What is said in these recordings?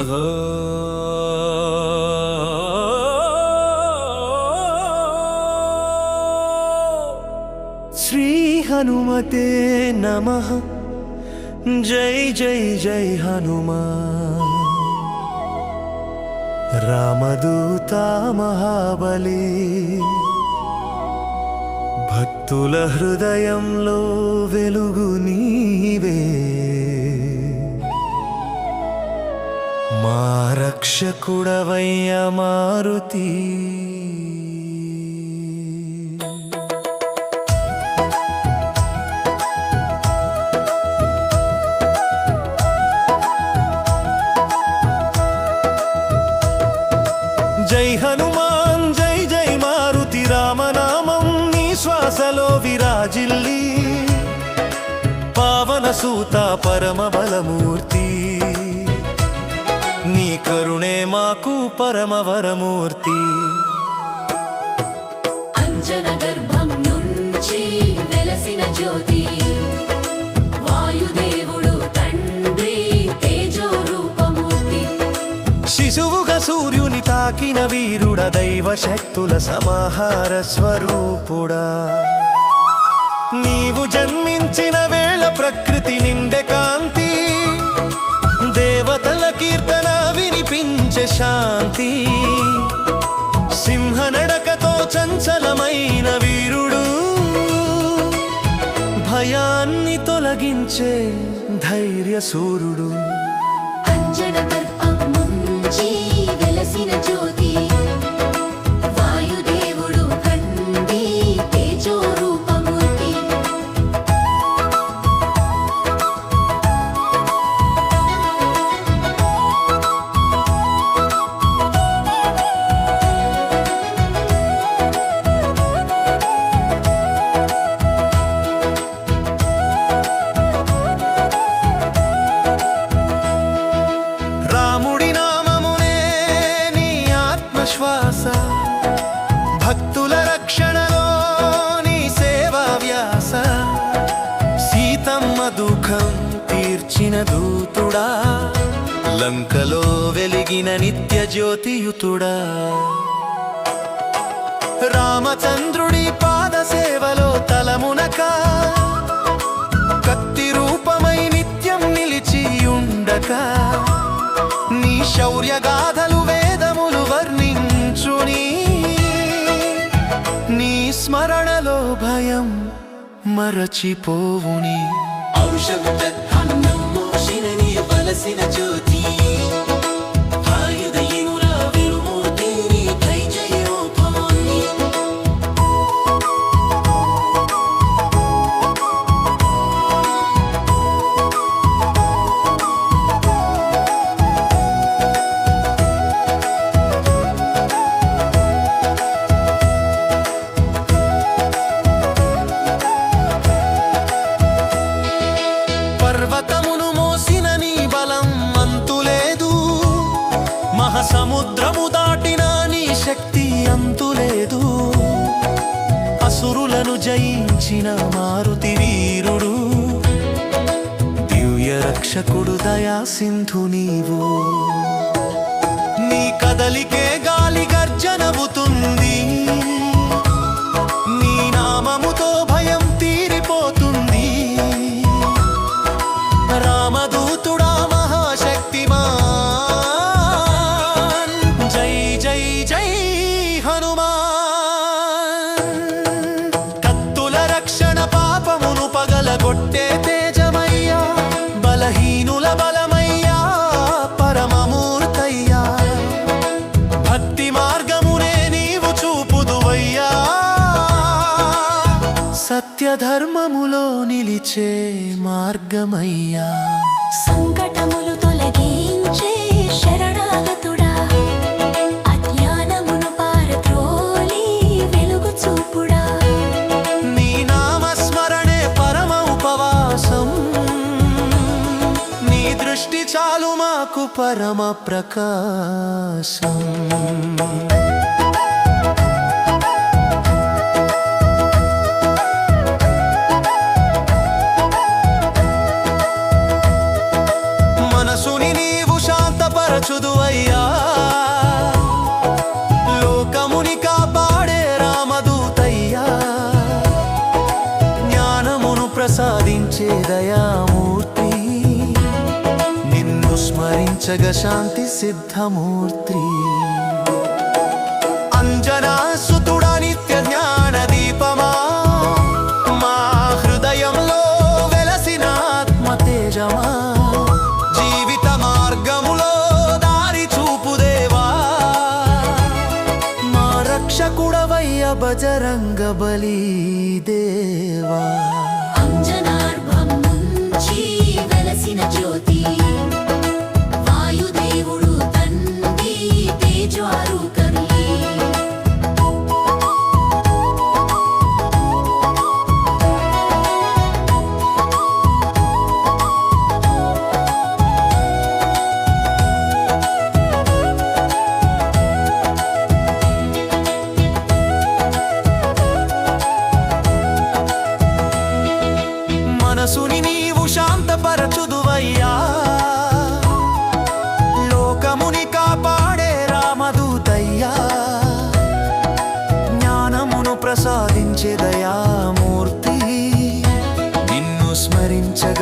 శ్రీ హనుమతే నమ. జై జై జై హనుమా. రామదూత మహాబలి. భక్తుల హృదయంలో వెలుగు నీవే. మా రక్షకుడవయ్య మారుతి. జై హనుమాన్ జై జై మారుతి రామనామం నీ శ్వాసలో విరాజిల్లి. పావన సూత పరమ బలమూర్తి. నీ కరుణే మాకు పరమ వరమూర్తి అంజన గర్భం నుంచి వెలసిన జ్యోతి. వాయుదేవుడు తండ్రి తేజో రూపమూర్తి శిశువుగా సూర్యుని తాకిన వీరుడ దైవ శక్తుల సమాహార స్వరూపుడా. నీవు జన్మించిన వేళ ప్రకృతి నిండె కాంతి. దేవతల కీర్తన శాంతి. సింహ నడకతో చంచలమైన వీరుడు. భయాన్ని తొలగించే ధైర్య సూర్యుడు తీర్చిన దూతుడా లంకలో వెలిగిన నిత్య జ్యోతియుతుడా. రామచంద్రుడి పాద సేవలో తలమునక కత్తి రూపమై నిత్యం నిలిచి ఉండక నీ శౌర్యగాథలు వేదములు వర్ణించుని. నీ స్మరణలో భయం మరచిపోవుని. ఔషధ నీ వలసిన సముద్రము దాటిన నీ శక్తి అంతులేదు అసురులను జయించిన మారుతి వీరుడు. దివ్య రక్షకుడు దయా సింధు నీవు. నీ కదలికే నిలిచే మార్గమయ్యా. సంకటములు తొలగించే శరణాగతుడా. అజ్ఞానమును పారద్రోలి వెలుగు చూపుడా. నీ నామస్మరణే పరమ ఉపవాసం. నీ దృష్టి చాలు మాకు పరమ ప్రకాశం. మనసుని నీవు లోకముని కాపాడే రామదూతయ్యా. జ్ఞానమును ప్రసాదించే దయామూర్తి. నిన్ను స్మరించగ శాంతి సిద్ధమూర్తి. రక్షకుడవయ్య బజరంగ బలి దేవా. అంజనార్భం నుంచి వెలసిన జ్యోతి.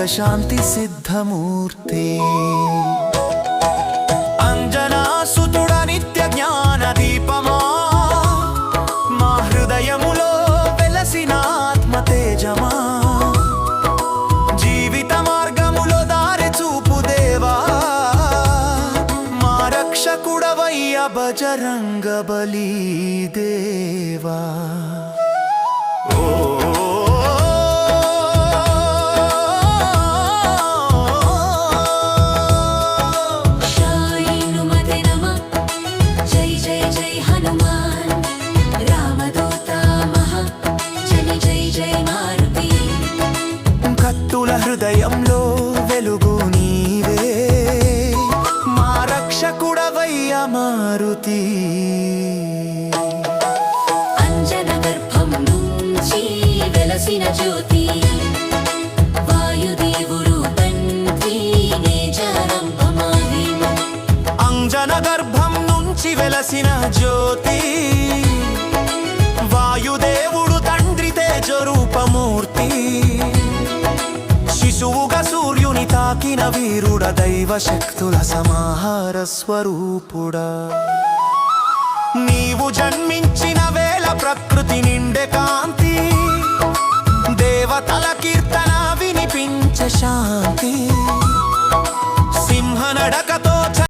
శాంతి సిద్ధమూర్తి అంజనా నిత్య జ్ఞాన దీపమా మా హృదయములో వెలసిన ఆత్మ తేజమా జీవిత మార్గములో దారి చూపు దేవా మా రక్షకుడవయ్య బజరంగ బలి దేవా మారుతి. అంజన గర్భం నుంచి వెలసిన జ్యోతి వాయుదేవుడు అంజన గర్భం నుంచి వెలసిన జ్యోతి వాయుదేవుడు తండ్రి తేజరూపమూర్తి. శిశువుగా దేవుని తాకిన వీరుడ దైవ శక్తుల సమాహార స్వరూపుడా. నీవు జన్మించిన వేళ ప్రకృతి నిండే కాంతి.